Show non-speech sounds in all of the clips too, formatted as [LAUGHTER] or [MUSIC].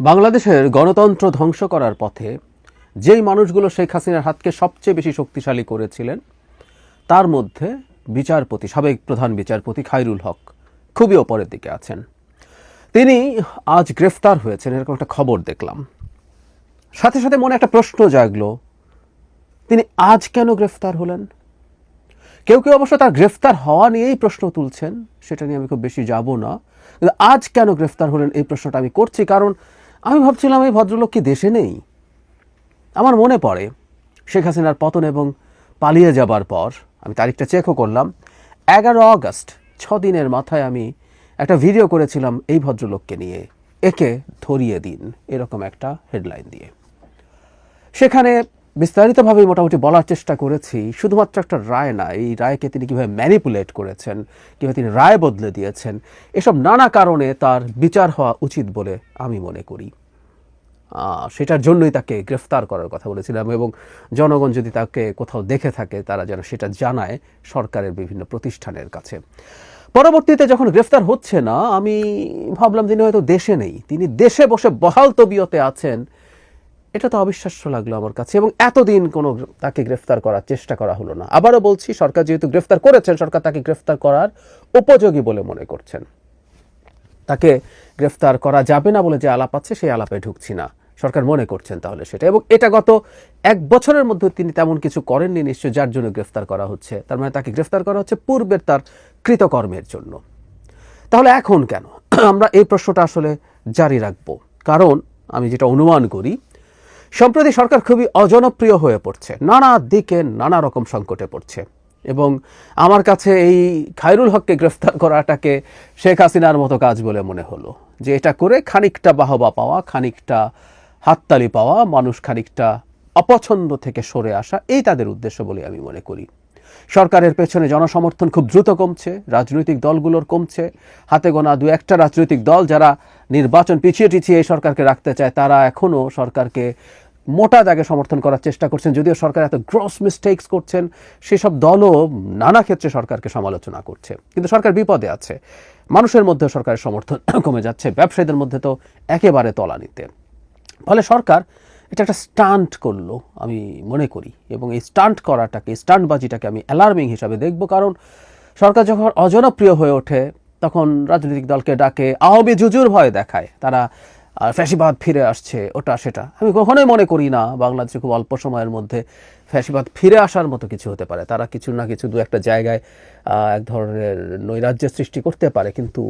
বাংলাদেশের গণতন্ত্র ধ্বংস করার পথে যেই মানুষগুলো শেখ হাসিনার হাতকে সবচেয়ে বেশি শক্তিশালী করেছিলেন, তার মধ্যে বিচারপতি, সাবেক প্রধান বিচারপতি খায়রুল হক খুবই ওপরের দিকে আছেন। তিনি আজ গ্রেফতার হয়েছেন, এরকম একটা খবর দেখলাম। সাথে সাথে মনে একটা প্রশ্ন জাগলো, তিনি আজ কেন গ্রেফতার হলেন? কেউ কেউ অবশ্য তার গ্রেফতার হওয়া নিয়েই প্রশ্ন তুলছেন, সেটা নিয়ে আমি খুব বেশি যাব না। আজ কেন গ্রেফতার হলেন এই প্রশ্নটা আমি করছি, কারণ আমি ভাবছিলাম এই ভদ্রলোক কি দেশে নেই? আমার মনে পড়ে, শেখ হাসিনার পতন এবং পালিয়ে যাবার পর, আমি তারিখটা চেকও করলাম, এগারো আগস্ট, ছ দিনের মাথায় আমি একটা ভিডিও করেছিলাম এই ভদ্রলোককে নিয়ে। একে ধরিয়ে দিন, এরকম একটা হেডলাইন দিয়ে। সেখানে বিস্তারিতভাবে মোটামুটি বলার চেষ্টা করেছি, শুধুমাত্র একটা রায় না, এই রায়কে তিনি কীভাবে ম্যানিপুলেট করেছেন, কীভাবে তিনি রায় বদলে দিয়েছেন, এসব নানা কারণে তার বিচার হওয়া উচিত বলে আমি মনে করি। সেটার জন্যই তাকে গ্রেফতার করার কথা বলেছিলাম এবং জনগণ যদি তাকে কোথাও দেখে থাকে, তারা যেন সেটা জানায় সরকারের বিভিন্ন প্রতিষ্ঠানের কাছে। পরবর্তীতে যখন গ্রেফতার হচ্ছে না, আমি ভাবলাম তিনি হয়তো দেশে নেই। তিনি দেশে বসে বহাল তবিয়তে আছেন। এটা তো অবিশ্বাস্য লাগল আমার কাছে এবং এতদিন কোনো তাকে গ্রেফতার করার চেষ্টা করা হলো না। আবারও বলছি, সরকার যেহেতু গ্রেফতার করেছেন, সরকার তাকে গ্রেফতার করার উপযোগী বলে মনে করছেন। তাকে গ্রেফতার করা যাবে না বলে যে আলাপ আছে, সেই আলাপে ঢুকছি না। সরকার মনে করছেন তাহলে সেটা। এবং এটা গত এক বছরের মধ্যে তিনি তেমন কিছু করেননি নিশ্চয় যার জন্য গ্রেফতার করা হচ্ছে। তার মানে তাকে গ্রেফতার করা হচ্ছে পূর্বের তার কৃতকর্মের জন্য। তাহলে এখন কেন? আমরা এই প্রশ্নটা আসলে জারি রাখব। কারণ আমি যেটা অনুমান করি সম্প্রতি সরকার খুবই অজনপ্রিয় হয়ে পড়ছে। নানা দিকে নানা রকম সংকটে পড়ছে। এবং আমার কাছে এই খায়রুল হককে গ্রেফতার করাটাকে শেখ হাসিনার মতো কাজ বলে মনে হলো। যে এটা করে খানিকটা বাহবা পাওয়া, খানিকটা হাততালি পাওয়া, মানুষ খানিকটা অপছন্দ থেকে সরে আসা, এই তাদের উদ্দেশ্য বলে আমি মনে করি। সরকারের পেছনে জনসমর্থন খুব দ্রুত কমছে, রাজনৈতিক দলগুলোর কমছে। হাতে গোনা দু একটা রাজনৈতিক দল যারা নির্বাচন পিছিয়ে টিছিয়ে এই সরকারকে রাখতে চায়, তারা এখনও সরকারকে মোটা দাগে সমর্থন করার চেষ্টা করছেন, যদিও সরকার এত গ্রস মিস্টেকস করছেন, সেসব দলও নানা ক্ষেত্রে সরকারকে সমালোচনা করছে। কিন্তু সরকার বিপদে আছে। মানুষের মধ্যে সরকারের সমর্থন [CLEARS THROAT] কমে যাচ্ছে, ব্যবসায়ীদের মধ্যে তো একেবারে তলানিতে। ফলে সরকার এটা একটা স্টান্ট করল, আমি মনে করি। এবং এই স্টান্ট করাটাকে স্টান্টবাজিটাকে আমি অ্যালার্মিং হিসাবে দেখব, কারণ সরকার যখন অজনপ্রিয় হয়ে ওঠে, তখন রাজনৈতিক দলকে ডাকে, আওয়ামী জুজুর ভয় দেখায়। তারা ফ্যাসিবাদ ফিরে আসছে, ওটা সেটা। আমি কখনোই মনে করি না বাংলাদেশে খুব অল্প সময়ের মধ্যে ফ্যাসিবাদ ফিরে আসার মতো কিছু হতে পারে। তারা কিছু না কিছু দু একটা জায়গায় এক ধরনের নৈরাজ্যের সৃষ্টি করতে পারে, কিন্তু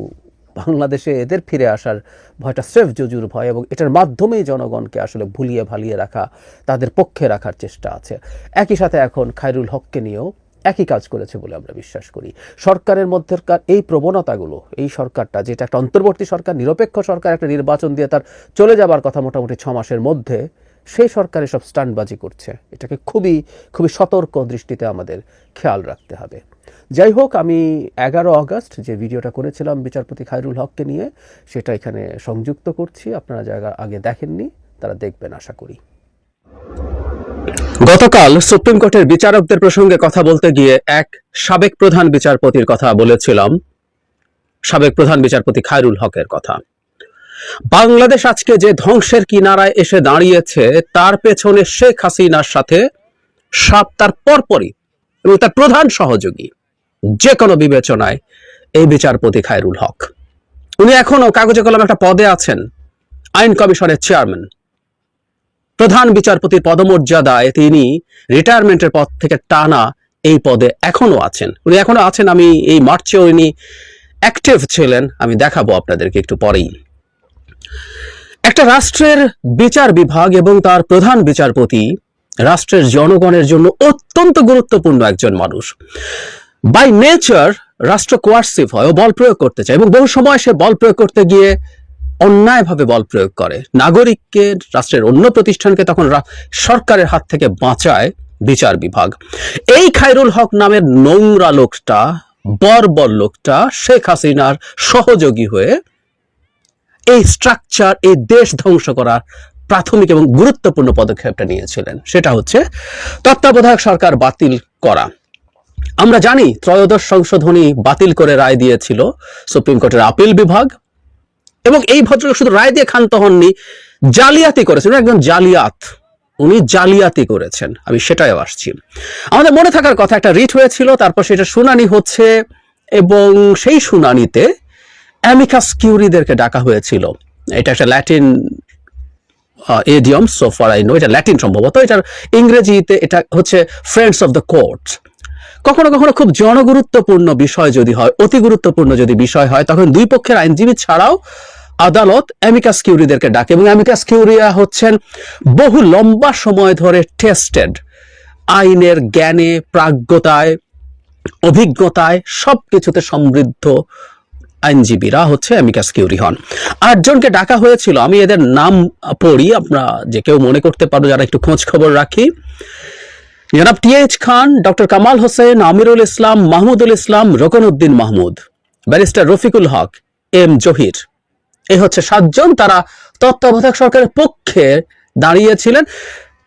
বাংলাদেশে এদের ফিরে আসার ভয়টা স্রেফ জজুর ভয় এবং এটার মাধ্যমেই জনগণকে আসলে ভুলিয়ে ভালিয়ে রাখা, তাদের পক্ষে রাখার চেষ্টা আছে। একই সাথে এখন খায়রুল হককে নিয়েও একই কাজ করেছে বলে আমরা বিশ্বাস করি। সরকারের মধ্যেকার এই প্রবণতাগুলো, এই সরকারটা যেটা একটা অন্তর্বর্তী সরকার, নিরপেক্ষ সরকার একটা নির্বাচন দিয়ে তার চলে যাবার কথা মোটামুটি ছ মাসের মধ্যে, সেই সরকার এসব স্টান্টবাজি করছে। এটাকে খুবই খুবই সতর্ক দৃষ্টিতে আমাদের খেয়াল রাখতে হবে। যাই হোক, আমি এগারো আগস্ট যে ভিডিওটা করেছিলাম বিচারপতি খায়রুল হককে নিয়ে, সেটা এখানে সংযুক্ত করছি। আপনারা জায়গা আগে দেখেননি, তারা দেখবেন, আশা করি। গতকাল সুপ্রিম কোর্টের বিচারকদের প্রসঙ্গে কথা বলতে গিয়ে এক সাবেক প্রধান বিচারপতির কথা বলেছিলাম। সাবেক প্রধান বিচারপতি খায়রুল হকের কথা। বাংলাদেশ আজকে যে ধ্বংসের কিনারায় এসে দাঁড়িয়েছে, তার পেছনে শেখ হাসিনার সাথে সাপ তার পরপরই এবং তার প্রধান সহযোগী যে কোনো বিবেচনায় এই বিচারপতি খায়রুল হক। উনি এখনও কাগজে কলম একটা পদে আছেন, আইন কমিশনের চেয়ারম্যান। প্রধান বিচারপতির পদমর্যাদায় তিনি রিটায়ারমেন্টের পদ থেকে টানা এই পদে এখনও আছেন। উনি এখনও আছেন, আমি এই মার্চে উনি অ্যাক্টিভ ছিলেন, আমি দেখাবো আপনাদেরকে একটু পরেই। একটা রাষ্ট্রের বিচার বিভাগ এবং তার প্রধান বিচারপতি রাষ্ট্রের জনগণের জন্য অত্যন্ত গুরুত্বপূর্ণ একজন মানুষ। বাই নেচার রাষ্ট্র কোয়ার্সিভ হয়, ও বল প্রয়োগ করতে চায় এবং বহু সময় সে বল প্রয়োগ করতে গিয়ে অন্যায়ভাবে বল প্রয়োগ করে। নাগরিককে রাষ্ট্রের অন্য প্রতিষ্ঠানকে তখন সরকারের হাত থেকে বাঁচায় বিচার বিভাগ। এই খায়রুল হক নামের নোংরা লোকটা, বর্বর লোকটা শেখ হাসিনার সহযোগী হয়ে এই স্ট্রাকচার এই দেশ ধ্বংস করার প্রাথমিক এবং গুরুত্বপূর্ণ পদক্ষেপটা নিয়েছিলেন। সেটা হচ্ছে তত্ত্বাবধায়ক সরকার বাতিল করা। আমরা জানি ত্রয়োদশ সংশোধনী বাতিল করে রায় দিয়েছিল সুপ্রিম কোর্টের আপিল বিভাগ। এবং এই ভদ্রলোক শুধু রায় দিয়ে ক্ষান্ত হননি, জালিয়াতি করেছেন। একজন জালিয়াত। উনি জালিয়াতি করেছেন। আমি সেটাই আসছি। আমাদের মনে থাকার কথা, একটা রিট হয়েছিল, তারপর সেটা শুনানি হচ্ছে এবং সেই শুনানিতে অ্যামিকাস কিউরিদেরকে ডাকা হয়েছিল। এটা একটা Latin idiom so far I know এটা ল্যাটিন সম্ভবত। এটার ইংরেজিতে এটা হচ্ছে ফ্রেন্ডস অফ দ্য কোর্ট কখনো কখনো খুব জনগুরুত্বপূর্ণ বিষয় যদি হয়, অতি গুরুত্বপূর্ণ যদি বিষয় হয়, তখন দুই পক্ষের আইনজীবী ছাড়াও আদালত অ্যামিকাস কিউরিদেরকে ডাকে এবং অ্যামিকাস কিউরিয়া হচ্ছেন বহু লম্বা সময় ধরে টেস্টেড আইনের জ্ঞানে, প্রাজ্ঞতায়, অভিজ্ঞতায় সব কিছুতে সমৃদ্ধ আইনজীবীরা হচ্ছে অ্যামিকাস কিউরি হন। আটজনকে ডাকা হয়েছিল, আমি এদের নাম পড়ি আপনারা যে কেউ মনে করতে পারো যারা একটু খোঁজ খবর রাখি। জনাব T H Khan, doctor Kamal Hossain, Amirul Islam, Mahmudul Islam, Roknuddin Mahmud, barrister Rafiqul Haq, M Zahir. এই হচ্ছে সাতজন তারা তত্ত্বাবধায়ক সরকারের পক্ষে দাঁড়িয়েছিলেন।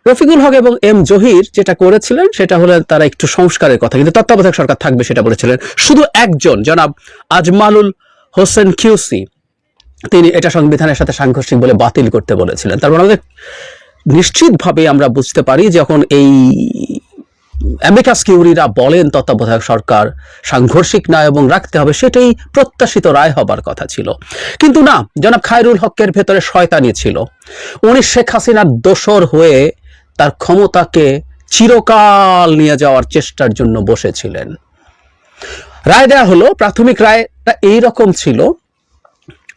রফিকুল হক এবং এম জহির যেটা করেছিলেন, সেটা হলো তারা একটু সংস্কারের কথা, কিন্তু তত্ত্বাবধায়ক সরকার থাকবে সেটা বলেছিলেন। শুধু একজন, জনাব আজমালুল হোসেন কিউসি, তিনি এটা সংবিধানের সাথে সাংঘর্ষিক বলে বাতিল করতে বলেছিলেন। তারপর আমাদের নিশ্চিতভাবে আমরা বুঝতে পারি যখন এই অ্যামিকাস কিউরিরা বলেন, তত্ত্বাবধায়ক সরকার সাংঘর্ষিক না এবং রাখতে হবে সেটাই প্রত্যাশিত রায় হবার কথা ছিল। কিন্তু না, জনাব খায়রুল হকের ভেতরে শয়তানি ছিল। উনি শেখ হাসিনার দোসর হয়ে তার ক্ষমতাকে চিরকাল নিয়ে যাওয়ার চেষ্টার জন্য বসেছিলেন। রায় দেয়া হলো, প্রাথমিক রায়টা এইরকম ছিল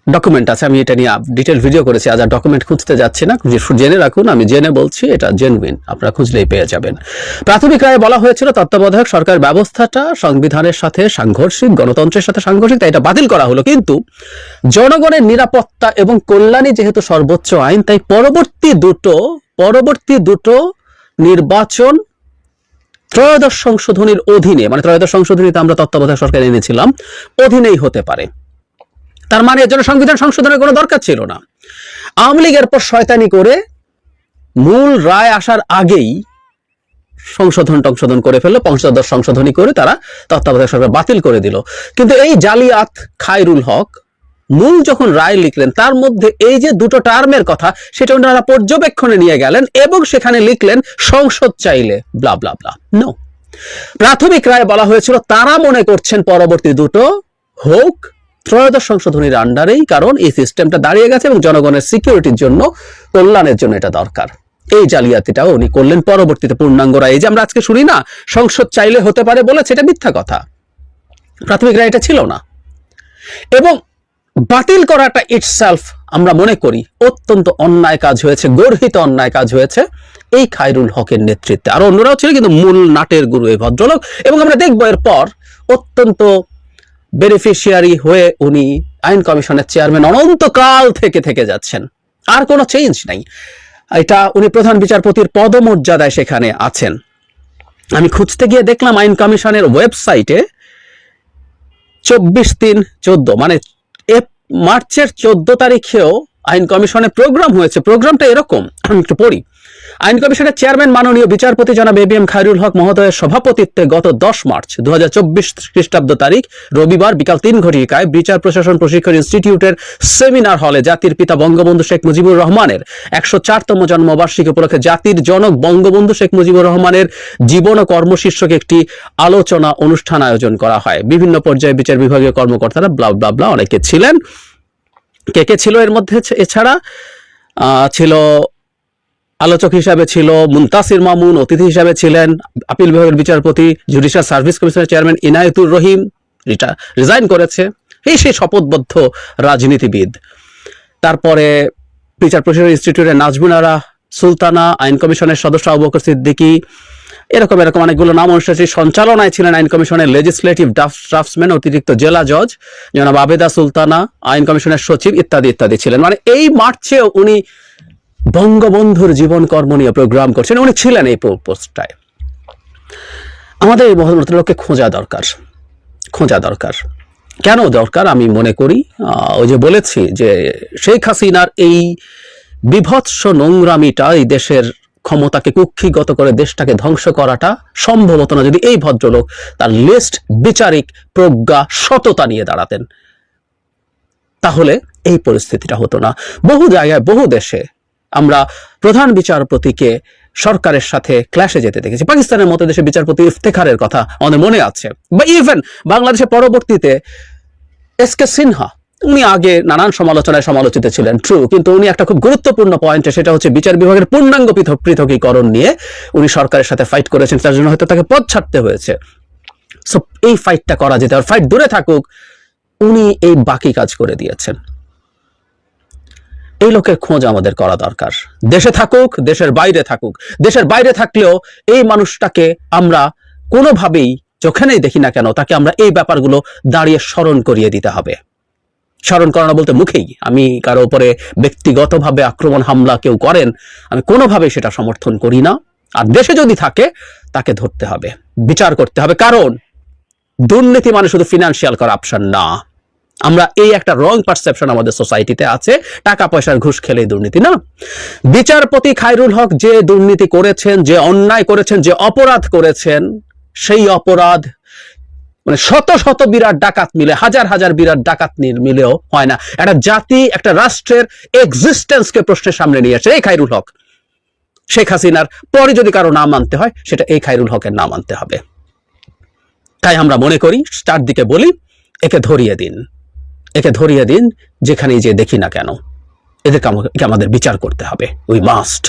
ডকুমেন্ট আছে, আমি এটা নিয়ে ডিটেল ভিডিও করেছি, আজ আর ডকুমেন্ট খুঁজতে যাচ্ছি না। জেনে রাখুন, আমি জেনে বলছি, এটা জেনুইন আপনারা খুঁজলেই পেয়ে যাবেন। প্রাথমিক রায়ে বলা হয়েছিল তত্ত্বাবধায়ক সরকার ব্যবস্থাটা সংবিধানের সাথে সাংঘর্ষিক, গণতন্ত্রের সাথে সাংঘর্ষিক, তাই এটা বাতিল করা হলো। কিন্তু জনগণের নিরাপত্তা এবং কল্যাণই যেহেতু সর্বোচ্চ আইন, তাই পরবর্তী দুটো পরবর্তী দুটো নির্বাচন ত্রয়োদশ সংশোধনীর অধীনে মানে ত্রয়োদশ সংশোধনীতে আমরা তত্ত্বাবধায়ক সরকার এনেছিলাম, অধীনেই হতে পারে। তার মানে এর জন্য সংবিধান সংশোধনের কোনো দরকার ছিল না। আওয়ামী লীগের পর শয়তানি করে মূল রায় আসার আগেই সংশোধন টংশোধন করে ফেলল, পঞ্চদশ সংশোধনী করে তারা তত্ত্বাবধায়ক সরকার বাতিল করে দিল। কিন্তু এই জালিয়াত খায়রুল হক মূল যখন রায় লিখলেন, তার মধ্যে এই যে দুটো টার্মের কথা, সেটা ওনারা পর্যবেক্ষণে নিয়ে গেলেন এবং সেখানে লিখলেন, সংসদ চাইলে ব্লা ব্লা ব্লা নো প্রাথমিক রায় বলা হয়েছিল, তারা মনে করছেন পরবর্তী দুটো, হোক ত্রয়োদশ সংশোধনীর আন্ডারেই কারণ এই সিস্টেমটা দাঁড়িয়ে গেছে এবং জনগণের সিকিউরিটির জন্য কল্যাণের জন্য এটা দরকার। এই জালিয়াতিটাও উনি করলেন পরবর্তীতে পূর্ণাঙ্গ রায়। এই যে আমরা আজকে শুনি না, সংসদ চাইলে হতে পারে বলেছে, এটা মিথ্যা কথা। প্রাথমিক রায় এটা ছিল না। এবং বাতিল করাটা ইটসেলফ আমরা মনে করি অত্যন্ত অন্যায় কাজ হয়েছে, গর্হিত অন্যায় কাজ হয়েছে এই খায়রুল হকের নেতৃত্বে। আর অন্যরাও ছিল, কিন্তু মূল নাটের গুরু এই ভদ্রলোক। এবং আমরা দেখব এরপর অত্যন্ত বেনিফিশিয়ারি হয়ে উনি আইন কমিশনের চেয়ারম্যান অনন্তকাল থেকে থেকে যাচ্ছেন। আর কোনো চেঞ্জ নাই। এটা উনি প্রধান বিচারপতির পদমর্যাদায় সেখানে আছেন। আমি খুঁজতে গিয়ে দেখলাম আইন কমিশনের ওয়েবসাইটে চব্বিশ তিন চোদ্দ মানে মার্চের চোদ্দ তারিখেও আইন কমিশনে প্রোগ্রাম হয়েছে। প্রোগ্রামটা এরকম আমি একটু পড়ি। আইন কমিশনের চেয়ারম্যান মাননীয় বিচারপতি জনাব A B M Khairul Haque মহোদয়ের সভাপতিত্বে গত দশ মার্চ দু হাজার চব্বিশ খ্রিস্টাব্দ তারিখ রবিবার বিকাল তিন ঘটিকায় বিচার প্রশাসন প্রশিক্ষণ ইনস্টিটিউটের সেমিনার হলে জাতির পিতা বঙ্গবন্ধু শেখ মুজিবুর রহমানের একশো চারতম জন্মবার্ষিকী উপলক্ষে জাতির জনক বঙ্গবন্ধু শেখ মুজিবুর রহমানের জীবন ও কর্ম শীর্ষক একটি আলোচনা অনুষ্ঠান আয়োজন করা হয়। বিভিন্ন পর্যায়ে বিচার বিভাগীয় কর্মকর্তারা ব্লা ব্লা ব্লা অনেকে ছিলেন। কে কে ছিল এর মধ্যে এছাড়া? ছিল আলোচক হিসাবে ছিল মুনতাসির মামুন, অতিথি হিসাবে ছিলেন আপিল বিভাগের বিচারপতি, জুডিশিয়াল সার্ভিস কমিশনের চেয়ারম্যান ইনায়েতুর রহিম রিজাইন করেছে। এই সেই শপথবদ্ধ রাজনীতিবিদ। তারপরে বিচার প্রশাসন ইনস্টিটিউটের নাজমুন নাজমুনারা সুলতানা, আইন কমিশনের সদস্য আবু বকর সিদ্দিকী, এরকম এরকম অনেকগুলো নাম অনুসারে সঞ্চালনায় ছিলেন আইন কমিশনের লেজিসলেটিভ ড্রাফটসম্যান অতিরিক্ত জেলা জজ জনাব আবেদা সুলতানা, আইন কমিশনের সচিব ইত্যাদি ইত্যাদি ছিলেন। মানে এই মার্চেও উনি বঙ্গবন্ধুর জীবন কর্ম নিয়ে প্রোগ্রাম করছেন। উনি ছিলেন এই পোস্টটায়। আমাদের এই ভদ্রলোককে খোঁজা দরকার। খোঁজা দরকার। কেন দরকার? আমি মনে করি ওই যে বলেছি যে শেখ হাসিনার এই বিভৎস নোংরামিটা, এই দেশের ক্ষমতাকে কুক্ষিগত করে দেশটাকে ধ্বংস করাটা সম্ভব হতো না। যদি এই ভদ্রলোক তার লিস্ট বিচারিক প্রজ্ঞা, সততা নিয়ে দাঁড়াতেন, তাহলে এই পরিস্থিতিটা হতো না। বহু জায়গায়, বহু দেশে আমরা প্রধান বিচারপতিকে সরকারের সাথে ক্লাসে যেতে দেখেছি। পাকিস্তানের মতো দেশে বিচারপতি ইফতেখারের কথা আমাদের মনে আছে। বা ইভেন বাংলাদেশে পরবর্তীতে এস কে সিনহা, উনি আগে নানান সমালোচনায় সমালোচিত ছিলেন ট্রু কিন্তু উনি একটা খুব গুরুত্বপূর্ণ পয়েন্টে সেটা হচ্ছে বিচার বিভাগের পূর্ণাঙ্গ পৃথক পৃথকীকরণ নিয়ে উনি সরকারের সাথে ফাইট করেছেন, তার জন্য হয়তো তাকে পথ ছাড়তে হয়েছে। সো এই ফাইটটা করা যেতে আর ফাইট দূরে থাকুক, উনি এই বাকি কাজ করে দিয়েছেন। এই লোকের খোঁজ আমাদের করা দরকার। দেশে থাকুক, দেশের বাইরে থাকুক। দেশের বাইরে থাকলেও এই মানুষটাকে আমরা কোনোভাবেই যেখানেই দেখি না কেন, তাকে আমরা এই ব্যাপারগুলো দাঁড়িয়ে স্মরণ করিয়ে দিতে হবে। স্মরণ করানো বলতে মুখেই, আমি কারও উপরে ব্যক্তিগতভাবে আক্রমণ, হামলা কেউ করেন, আমি কোনোভাবেই সেটা সমর্থন করি না। আর দেশে যদি থাকে, তাকে ধরতে হবে। বিচার করতে হবে। কারণ দুর্নীতি মানে শুধু ফিনান্সিয়াল করাপশন না। আমরা এই একটা রং পারসেপশন আমাদের সোসাইটিতে আছে টাকা পয়সার ঘুষ খেলেই দুর্নীতি, না? বিচারপতি খায়রুল হক যে দুর্নীতি করেছেন, যে অন্যায় করেছেন, যে অপরাধ করেছেন, সেই অপরাধ মানে শত শত বিরাট ডাকাত মিলে, হাজার হাজার বিরাট ডাকাত মিলেও হয় না। একটা জাতি, একটা রাষ্ট্রের এক্সিস্টেন্সকে প্রশ্নের সামনে নিয়ে আসে, এই খায়রুল হক। শেখ হাসিনার পরে যদি কারও নাম আনতে হয়, সেটা এই খায়রুল হকের নাম আনতে হবে। তাই আমরা মনে করি, চারদিকে বলি, একে ধরিয়ে দিন। একে ধরিয়ে দিন যেখানেই যে দেখি না কেন। এদেরকে আমাদের বিচার করতে হবে। We must